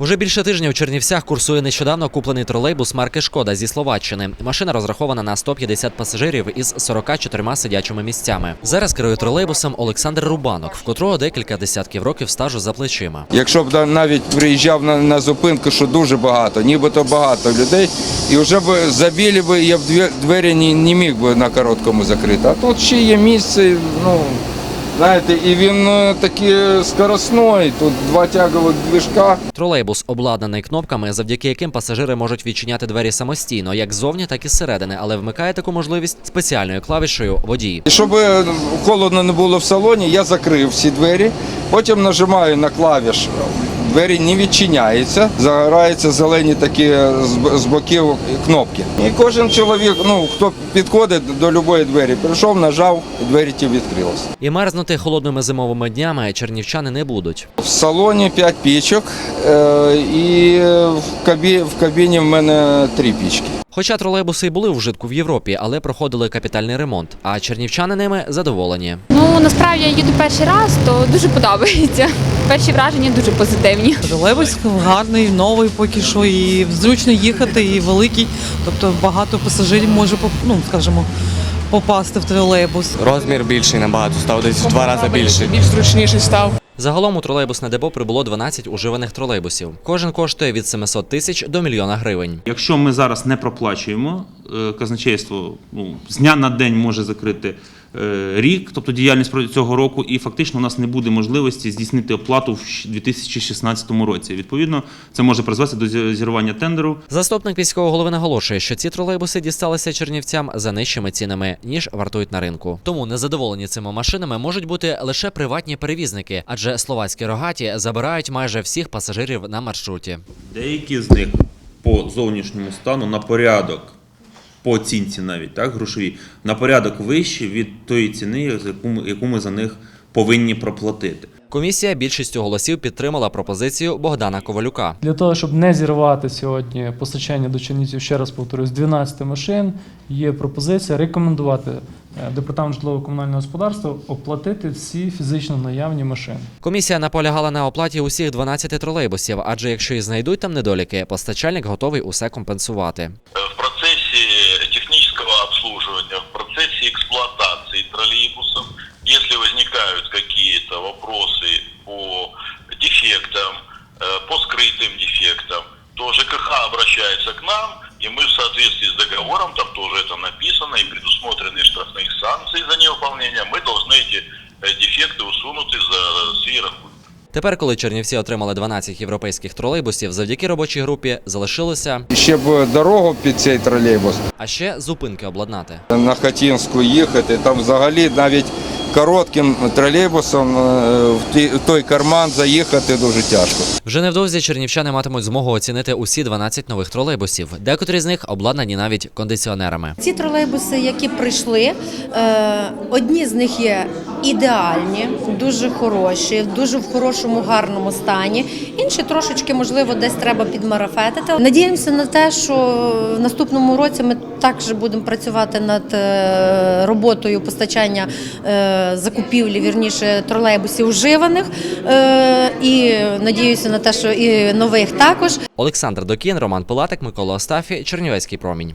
Уже більше тижня у Чернівцях курсує нещодавно куплений тролейбус марки Шкода зі Словаччини. Машина розрахована на 150 пасажирів із 44 сидячими місцями. Зараз керує тролейбусом Олександр Рубанок, в котрого декілька десятків років стажу за плечима. Якщо б навіть приїжджав на, на зупинку, що дуже багато, нібито багато людей, і вже б забілі би, я б двері не, не міг би на короткому закрити. А тут ще є місце, ну знаєте, і він е, такий скоросний, тут два тягових движка. Тролейбус обладнаний кнопками, завдяки яким пасажири можуть відчиняти двері самостійно, як ззовні, так і зсередини, але вмикає таку можливість спеціальною клавішею водій. І щоб е, холодно не було в салоні, я закрив всі двері, потім нажимаю на клавіш. Двері не відчиняються, загораються зелені такі з боків кнопки. І кожен чоловік, ну хто підходить до будь-якої двері, прийшов, нажав, двері ті відкрилися. І мерзнути холодними зимовими днями чернівчани не будуть. В салоні 5 пічок, е, і в кабі- в кабіні в мене 3 пічки. Хоча тролейбуси й були в вжитку в Європі, але проходили капітальний ремонт. А чернівчани ними задоволені. Ну насправді я їду перший раз, то дуже подобається. Перші враження дуже позитивні. Тролейбус гарний, новий поки що, і зручно їхати, і великий. Тобто багато пасажирів може ну, скажімо, попасти в тролейбус. Розмір більший набагато, став десь в два рази більший. Більш зручніший став. Загалом у тролейбусне депо прибуло 12 уживаних тролейбусів. Кожен коштує від 700 тисяч до мільйона гривень. Якщо ми зараз не проплачуємо, казначейство ну, з дня на день може закрити е, рік, тобто діяльність про- цього року, і фактично у нас не буде можливості здійснити оплату в щ- 2016 році. Відповідно, це може призвести до зірвання тендеру. Заступник міського голови наголошує, що ці тролейбуси дісталися чернівцям за нижчими цінами ніж вартують на ринку. Тому незадоволені цими машинами можуть бути лише приватні перевізники, адже словацькі рогаті забирають майже всіх пасажирів на маршруті. Деякі з них по зовнішньому стану на порядок, по оцінці навіть так, грошові, на порядок вищі від тої ціни, яку ми, яку ми за них повинні проплатити. Комісія більшістю голосів підтримала пропозицію Богдана Ковалюка. Для того, щоб не зірвати сьогодні постачання до Чернівців, ще раз повторюсь, 12 машин, є пропозиція рекомендувати е, департамент житлово-комунального господарства оплатити всі фізично наявні машини. Комісія наполягала на оплаті усіх 12 тролейбусів, адже якщо і знайдуть там недоліки, постачальник готовий усе компенсувати. по скрытым дефектам, то ЖКХ обращается к нам, и мы в соответствии с договором, там тоже это написано, и предусмотрены штрафные санкции за невыполнение, мы должны эти э, дефекты усунуть за свій рахунок. Тепер, коли Чернівці отримали 12 європейських тролейбусів, завдяки робочій групі залишилося, І ще б дорогу під цей тролейбус. а ще зупинки обладнати. На Хатінську їхати, там взагалі навіть коротким тролейбусом е, в ті- в той карман заїхати дуже тяжко. Вже невдовзі чернівчани матимуть змогу оцінити усі 12 нових тролейбусів. Декотрі з них обладнані навіть кондиціонерами. Ці тролейбуси, які прийшли, е, одні з них є ідеальні, дуже хороші, дуже в хорошому, гарному стані. Інші трошечки, можливо, десь треба підмарафетити. Надіємося на те, що в наступному році ми також будемо працювати над е, роботою постачання е, закупівлі, вірніше тролейбусів вживаних. І надіюся на те, що і нових також. Олександр Докін, Роман Пилатик, Микола Остафі, Чернівецький промінь.